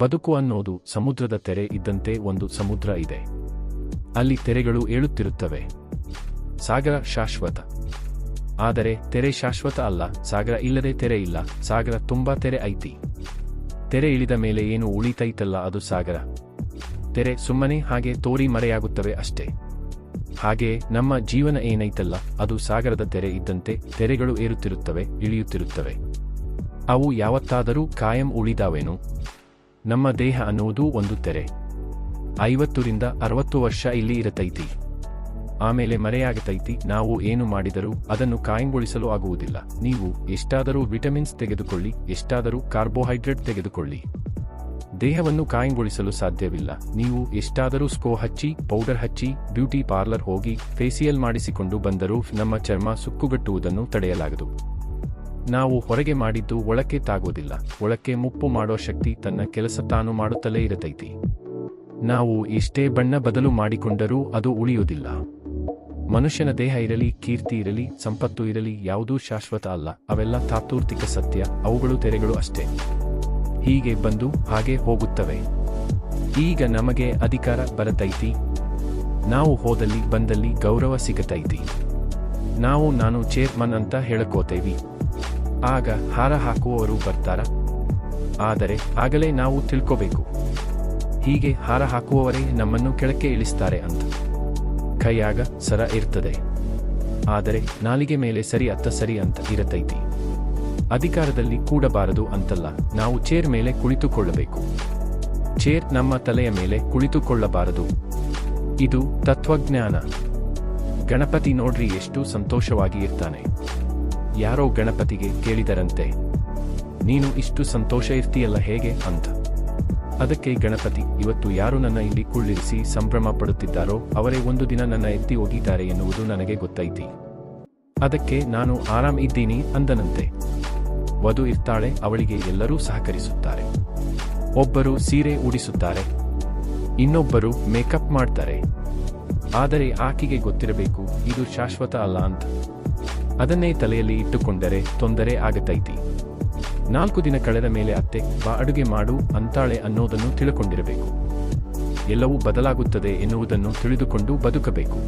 ಬದುಕು ಅನ್ನೋದು ಸಮುದ್ರದ ತೆರೆ ಇದ್ದಂತೆ ಒಂದು ಸಮುದ್ರ ಇದೆ. ಅಲ್ಲಿ ತೆರೆಗಳು ಏಳುತ್ತಿರುತ್ತವೆ. ಸಾಗರ ಶಾಶ್ವತ. ಆದರೆ ತೆರೆ ಶಾಶ್ವತ ಅಲ್ಲ, ಸಾಗರ ಇಲ್ಲದೆ ತೆರೆ ಇಲ್ಲ, ಸಾಗರ ತುಂಬಾ ತೆರೆ ಐತಿ. ತೆರೆ ಇಳಿದ ಮೇಲೆ ಏನು ಉಳಿತೈತಲ್ಲ ಅದು ಸಾಗರ. ತೆರೆ ಸುಮ್ಮನೆ ಹಾಗೆ ತೋರಿ ಮರೆಯಾಗುತ್ತವೆ ಅಷ್ಟೇ. ಹಾಗೆ ನಮ್ಮ ಜೀವನ ಏನೈತಲ್ಲ, ಅದು ಸಾಗರದ ತೆರೆ ಇದ್ದಂತೆ ತೆರೆಗಳು ಏರುತ್ತಿರುತ್ತವೆ, ಇಳಿಯುತ್ತಿರುತ್ತವೆ. ಅವು ಯಾವತ್ತಾದರೂ ಕಾಯಂ ಉಳಿದಾವೇನು? ನಮ್ಮ ದೇಹ ಅನ್ನುವುದು ಒಂದು ತೆರೆ. ಐವತ್ತರಿಂದ ಅರವತ್ತು ವರ್ಷ ಇಲ್ಲಿ ಇರತೈತಿ. ಆಮೇಲೆ ಮರೆಯಾಗತೈತಿ, ನಾವು ಏನು ಮಾಡಿದರೂ ಅದನ್ನು ಕಾಯಂಗೊಳಿಸಲು ಆಗುವುದಿಲ್ಲ. ನೀವು ಎಷ್ಟಾದರೂ ವಿಟಮಿನ್ಸ್ ತೆಗೆದುಕೊಳ್ಳಿ, ಎಷ್ಟಾದರೂ ಕಾರ್ಬೋಹೈಡ್ರೇಟ್ ತೆಗೆದುಕೊಳ್ಳಿ. ದೇಹವನ್ನು ಕಾಯಂಗೊಳಿಸಲು ಸಾಧ್ಯವಿಲ್ಲ. ನೀವು ಎಷ್ಟಾದರೂ ಸ್ಕೋ ಹಚ್ಚಿ, ಪೌಡರ್ ಹಚ್ಚಿ, ಬ್ಯೂಟಿ ಪಾರ್ಲರ್ ಹೋಗಿ, ಫೇಸಿಯಲ್ ಮಾಡಿಸಿಕೊಂಡು ಬಂದರೂ ನಮ್ಮ ಚರ್ಮ ಸುಕ್ಕುಗಟ್ಟುವುದನ್ನು ತಡೆಯಲಾಗದು. ನಾವು ಹೊರಗೆ ಮಾಡಿದ್ದು ಒಳಕ್ಕೆ ತಾಗೋದಿಲ್ಲ ಒಳಕ್ಕೆ ಮುಪ್ಪು ಮಾಡೋ ಶಕ್ತಿ ತನ್ನ ಕೆಲಸ ತಾನು ಮಾಡುತ್ತಲೇ ಇರತೈತಿ. ನಾವು ಎಷ್ಟೇ ಬಣ್ಣ ಬದಲು ಮಾಡಿಕೊಂಡರೂ ಅದು ಉಳಿಯುವುದಿಲ್ಲ. ಮನುಷ್ಯನ ದೇಹ ಇರಲಿ, ಕೀರ್ತಿ ಇರಲಿ, ಸಂಪತ್ತು ಇರಲಿ ಯಾವುದೂ ಶಾಶ್ವತ ಅಲ್ಲ. ಅವೆಲ್ಲ ತಾತ್ಪೂರ್ತಿಕ ಸತ್ಯ, ಅವುಗಳು ತೆರೆಗಳು ಅಷ್ಟೇ. ಹೀಗೆ ಬಂದು ಹಾಗೆ ಹೋಗುತ್ತವೆ. ಈಗ ನಮಗೆ ಅಧಿಕಾರ ಬರತೈತಿ. ನಾವು ಹೋದಲ್ಲಿ ಬಂದಲ್ಲಿ ಗೌರವ ಸಿಗತೈತಿ. ನಾವು ನಾನು ಚೇರ್ಮನ್ ಅಂತ ಹೇಳಕೋತೇವಿ. ಆಗ ಹಾರ ಹಾಕುವವರು ಬರ್ತಾರ? ಆದರೆ ಆಗಲೇ ನಾವು ತಿಳ್ಕೋಬೇಕು. ಹೀಗೆ ಹಾರ ಹಾಕುವವರೇ ನಮ್ಮನ್ನು ಕೆಳಕ್ಕೆ ಇಳಿಸ್ತಾರೆ ಅಂತ. ಕೈಯಾಗ ಸರ ಇರ್ತದೆ. ಆದರೆ ನಾಲಿಗೆ ಮೇಲೆ ಸರಿ ಅತ್ತ ಸರಿ ಅಂತ ಇರತೈತಿ. ಅಧಿಕಾರದಲ್ಲಿ ಕೂಡಬಾರದು ಅಂತಲ್ಲ, ನಾವು ಚೇರ್ ಮೇಲೆ ಕುಳಿತುಕೊಳ್ಳಬೇಕು. ಚೇರ್ ನಮ್ಮ ತಲೆಯ ಮೇಲೆ ಕುಳಿತುಕೊಳ್ಳಬಾರದು. ಇದು ತತ್ವಜ್ಞಾನ. ಗಣಪತಿ ನೋಡ್ರಿ ಎಷ್ಟು ಸಂತೋಷವಾಗಿ ಇರ್ತಾನೆ ಯಾರೋ ಗಣಪತಿಗೆ ಕೇಳಿದರಂತೆ, ನೀನು ಇಷ್ಟು ಸಂತೋಷ ಇರ್ತೀಯಲ್ಲ ಹೇಗೆ? ಅಂತ ಅದಕ್ಕೆ ಗಣಪತಿ, ಇವತ್ತು ಯಾರು ನನ್ನ ಇಲ್ಲಿ ಕುಳ್ಳಿರಿಸಿ ಸಂಭ್ರಮ ಪಡುತ್ತಿದ್ದಾರೋ, ಅವರೇ ಒಂದು ದಿನ ನನ್ನ ಎತ್ತಿ ಹೋಗಿದ್ದಾರೆ ಎನ್ನುವುದು ನನಗೆ ಗೊತ್ತೈತಿ. ಅದಕ್ಕೆ ನಾನು ಆರಾಮ್ ಇದ್ದೀನಿ ಅಂದನಂತೆ. ವಧು ಇರ್ತಾಳೆ, ಅವಳಿಗೆ ಎಲ್ಲರೂ ಸಹಕರಿಸುತ್ತಾರೆ. ಒಬ್ಬರು ಸೀರೆ ಉಡಿಸುತ್ತಾರೆ, ಇನ್ನೊಬ್ಬರು ಮೇಕಪ್ ಮಾಡ್ತಾರೆ. ಆದರೆ ಆಕೆಗೆ ಗೊತ್ತಿರಬೇಕು, ಇದು ಶಾಶ್ವತ ಅಲ್ಲ ಅಂತ. ಅದನ್ನೇ ತಲೆಯಲ್ಲಿ ಇಟ್ಟುಕೊಂಡರೆ ತೊಂದರೆ ಆಗತೈತಿ. ನಾಲ್ಕು ದಿನ ಕಳೆದ ಮೇಲೆ ಅತ್ತೆ, ಬಾ ಅಡುಗೆ ಮಾಡು, ಅಂತಾಳೆ ಅನ್ನೋದನ್ನು ತಿಳ್ಕೊಂಡಿರಬೇಕು. ಎಲ್ಲವೂ ಬದಲಾಗುತ್ತದೆ ಎನ್ನುವುದನ್ನು ತಿಳಿದುಕೊಂಡು ಬದುಕಬೇಕು.